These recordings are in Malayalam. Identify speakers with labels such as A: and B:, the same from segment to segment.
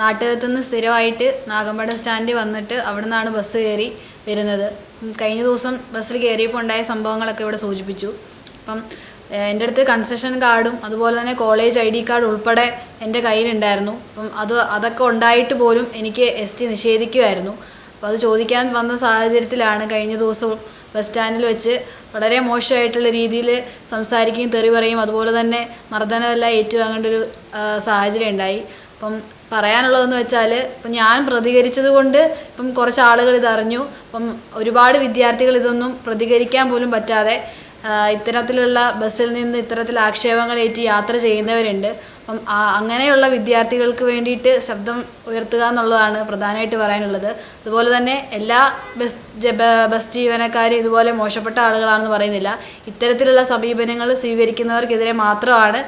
A: നാട്ടുകത്തു നിന്ന് സ്ഥിരമായിട്ട് നാഗമ്പടം സ്റ്റാൻഡിൽ വന്നിട്ട് അവിടെ നിന്നാണ് ബസ് കയറി വരുന്നത്. കഴിഞ്ഞ ദിവസം ബസ്സിൽ കയറിയപ്പോൾ ഉണ്ടായ സംഭവങ്ങളൊക്കെ ഇവിടെ സൂചിപ്പിച്ചു. അപ്പം എന്റെ അടുത്ത് കൺസെഷൻ കാർഡും അതുപോലെ തന്നെ കോളേജ് ഐ ഡി കാർഡ് ഉൾപ്പെടെ എന്റെ കയ്യിലുണ്ടായിരുന്നു. അപ്പം അത് അതൊക്കെ ഉണ്ടായിട്ട് പോലും എനിക്ക് എസ് ടി നിഷേധിക്കുമായിരുന്നു അപ്പോൾ അത് ചോദിക്കാൻ വന്ന സാഹചര്യത്തിലാണ് കഴിഞ്ഞ ദിവസം ബസ് സ്റ്റാൻഡിൽ വെച്ച് വളരെ മോശമായിട്ടുള്ള രീതിയിൽ സംസാരിക്കുകയും തെറി പറയും അതുപോലെ തന്നെ മർദ്ദനമെല്ലാം ഏറ്റുവാങ്ങേണ്ട ഒരു സാഹചര്യം ഉണ്ടായി. അപ്പം പറയാനുള്ളതെന്ന് വെച്ചാൽ ഇപ്പം ഞാൻ പ്രതികരിച്ചത് കൊണ്ട് ഇപ്പം കുറച്ച് ആളുകൾ ഇതറിഞ്ഞു അപ്പം ഒരുപാട് വിദ്യാർത്ഥികൾ ഇതൊന്നും പ്രതികരിക്കാൻ പോലും പറ്റാതെ ഇത്തരത്തിലുള്ള ബസ്സിൽ നിന്ന് ഇത്തരത്തിൽ ആക്ഷേപങ്ങൾ ഏറ്റി യാത്ര ചെയ്യുന്നവരുണ്ട്. അപ്പം അങ്ങനെയുള്ള വിദ്യാർത്ഥികൾക്ക് വേണ്ടിയിട്ട് ശബ്ദം ഉയർത്തുക എന്നുള്ളതാണ് പ്രധാനമായിട്ട് പറയാനുള്ളത്. അതുപോലെ തന്നെ എല്ലാ ബസ് ബസ് ജീവനക്കാരും ഇതുപോലെ മോശപ്പെട്ട ആളുകളാണെന്ന് പറയുന്നില്ല. ഇത്തരത്തിലുള്ള സമീപനങ്ങൾ സ്വീകരിക്കുന്നവർക്കെതിരെ മാത്രമാണ്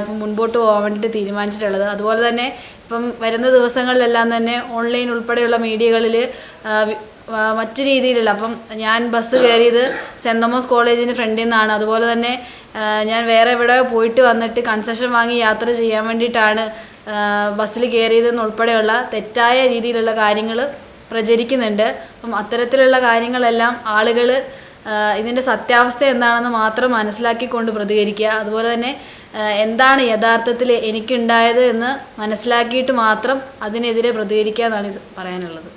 A: ഇപ്പം മുൻപോട്ട് പോകാൻ വേണ്ടിയിട്ട് തീരുമാനിച്ചിട്ടുള്ളത്. അതുപോലെ തന്നെ ഇപ്പം വരുന്ന ദിവസങ്ങളിലെല്ലാം തന്നെ ഓൺലൈൻ ഉൾപ്പെടെയുള്ള മീഡിയകളിൽ മറ്റു രീതിയിലുള്ള അപ്പം ഞാൻ ബസ് കയറിയത് സെന്റ് തോമസ് കോളേജിന്റെ ഫ്രണ്ടിൽ നിന്നാണ്. അതുപോലെ തന്നെ ഞാൻ വേറെ എവിടെ പോയിട്ട് വന്നിട്ട് കൺസെഷൻ വാങ്ങി യാത്ര ചെയ്യാൻ വേണ്ടിയിട്ടാണ് ബസ്സിൽ കയറിയതെന്നുൾപ്പെടെയുള്ള തെറ്റായ രീതിയിലുള്ള കാര്യങ്ങൾ പ്രചരിക്കുന്നുണ്ട്. അപ്പം അത്തരത്തിലുള്ള കാര്യങ്ങളെല്ലാം ആളുകൾ ഇതിന്റെ സത്യാവസ്ഥ എന്താണെന്ന് മാത്രം മനസ്സിലാക്കിക്കൊണ്ട് പ്രതികരിക്കുക. അതുപോലെ തന്നെ എന്താണ് യഥാർത്ഥത്തിൽ എനിക്കുണ്ടായത് എന്ന് മനസ്സിലാക്കിയിട്ട് മാത്രം അതിനെതിരെ പ്രതികരിക്കുക എന്നാണ് പറയാനുള്ളത്.